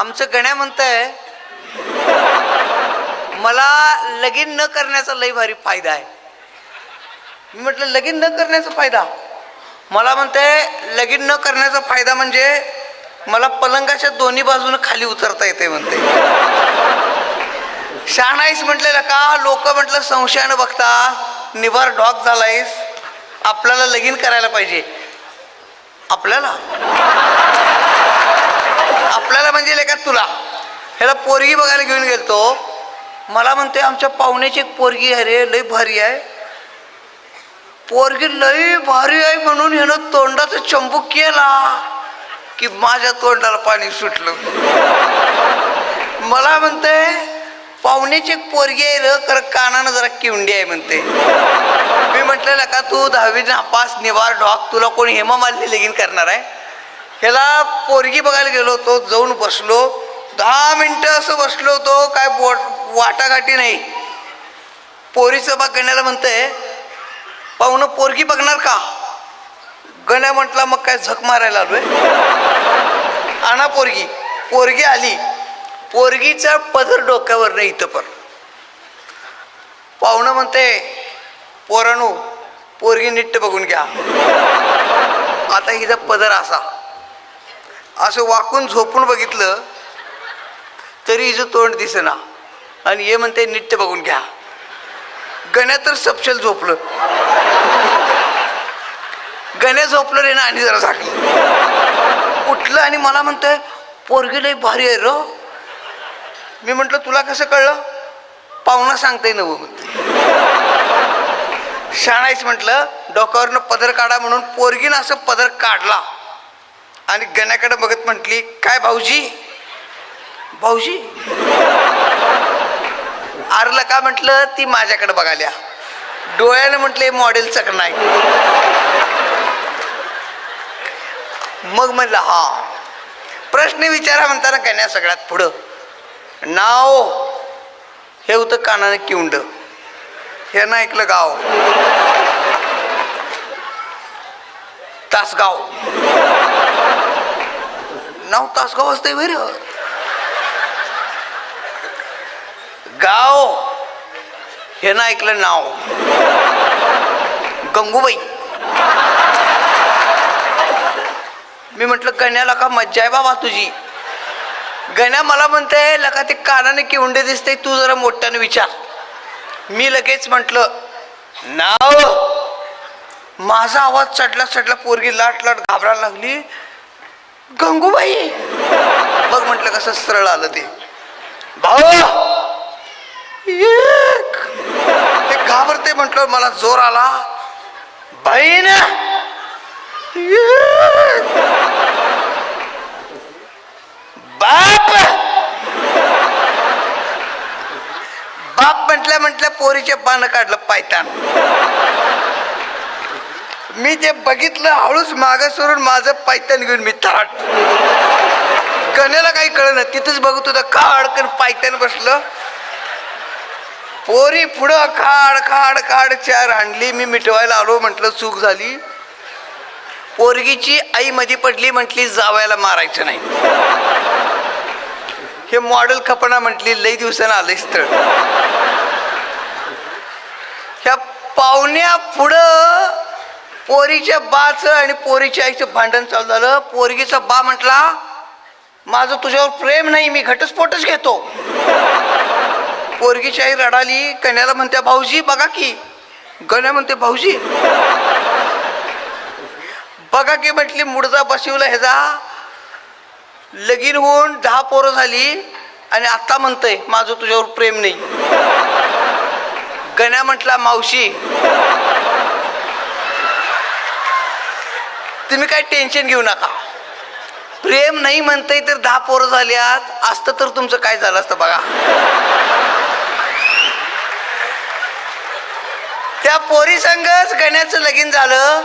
आमचं गण्या म्हणतंय मला लगीन न करण्याचा लई भारी फायदा आहे. मी म्हटलं लगीन न करण्याचा फायदा? मला म्हणते लगीन न करण्याचा फायदा म्हणजे मला पलंगाच्या दोन्ही बाजूनं खाली उतरता येते म्हणते शहाणाईस म्हटलेलं का? लोक म्हटलं संशयानं बघता निभार डॉग झालायस आपल्याला लगीन करायला पाहिजे. आपल्याला? तुला. ह्याला पोरगी बघायला घेऊन गेलतो. मला म्हणते आमच्या पाहुण्याची एक पोरगी आहे रे लई भारी आहे. पोरगी लई भारी आहे म्हणून ह्यानं तोंडाचं चंबूक केला की माझ्या तोंडाला पाणी सुटलं. मला म्हणते पाहुण्याची एक पोरगी आहे र कर कानानं जरा किवंडी आहे म्हणते मी म्हटलेलं का तू दहावी नापास निवार डॉक तुला कोणी हेमा मालिनी लगीन करणार आहे? ह्याला पोरगी बघायला गेलो होतो जाऊन बसलो. दहा मिनटं असं बसलो होतो काय बोट वाटाघाटी नाही. पोरीचं बाग गण्याला म्हणतंय पाहुणं पोरगी बघणार का? गण्या म्हटला मग काय झक मारायला आलोय? आणा पोरगी. पोरगी आली. पोरगीचा पदर डोक्यावर नाही इथं पण पाहुणं म्हणते पोराणू पोरगी नीट बघून घ्या. आता हिचा पदर असा. असं वाकून झोपून बघितलं तरी हिचं तोंड दिसेना. आणि हे म्हणते नित्य बघून घ्या. गण्या तर सपशेल झोपलं. गण्या झोपलं रे ना आणि जरा झाकलं. उठलं आणि मला म्हणतोय पोरगी लई भारी आहे र. मी म्हटलं तुला कसं कळलं? पाहुणा सांगताय नव. म्हणते शाणाईच म्हटलं डोक्यावरनं पदर काढा म्हणून पोरगीनं असं पदर काढला. आणि गण्याकडे बघत म्हटली काय भाऊजी? भाऊजी. आरला का म्हटलं? ती माझ्याकडे बघाल्या. डोळ्यानं म्हटले मॉडेल चक नाही. मग म्हटलं हा. प्रश्न विचारा म्हणताना कन्या सगळ्यात पुढं. नाव. हे होतं कानानं किवंड. हे ना ऐकलं गाव. तासगाव. नाव तासगाव असतंय वैर गाव हे ना ऐकलं नाव. गंगूबाई. मी म्हटलं गण्याला का मज्जा आहे बाबा तुझी. गण्या मला म्हणते लका ते कानाने किवंडे दिसते तू जरा मोठ्याने विचार. मी लगेच म्हटलं नाव. माझा आवाज चढला चढला पोरगी लाट लाट घाबरायला लागली. गंगूबाई. बघ म्हटलं कसं सरळ आलं ते. भाऊ एक. ते घाबरते म्हटलं मला जोर आला. बहीण. बाप! बाप म्हटल्या म्हटल्या पोरीचे पानं काढलं पायतान. मी ते बघितलं हळूच माग सोडून माझं पायतान घेऊन मी तराट. गण्याला काही कळलं तिथंच बघत होतं काडकन पायतान बसलं. पोरी पुढं खाड खाड खाड चार आणली. मी मिटवायला आलो म्हटलं चूक झाली. पोरगीची आई मध्ये पडली म्हटली जावायला मारायचं नाही. हे मॉडेल खपणा म्हटली लई दिवसानं आलं स्थळ ह्या पाहुण्या पुढं पोरीच्या बाचं आणि पोरीच्या आईचं भांडण चालू झालं. पोरगीचा बा म्हटला माझं तुझ्यावर प्रेम नाही मी घटस्फोटच घेतो. पोरगीची आई रडाली कन्याला म्हणते भाऊजी बघा की. गण्या म्हणते भाऊजी. बघा की म्हटली मुडजा बसवला ह्याचा. लगीन होऊन दहा पोरं झाली आणि आत्ता म्हणतंय माझं तुझ्यावर प्रेम नाही. गण्या म्हटला मावशी. तुम्ही काय टेन्शन घेऊ नका. प्रेम नाही म्हणतंय तर दहा पोरं झाल्यात. असतं तर तुमचं काय झालं असतं बघा. त्या पोरी संगच गण्याचं लगीन झालं.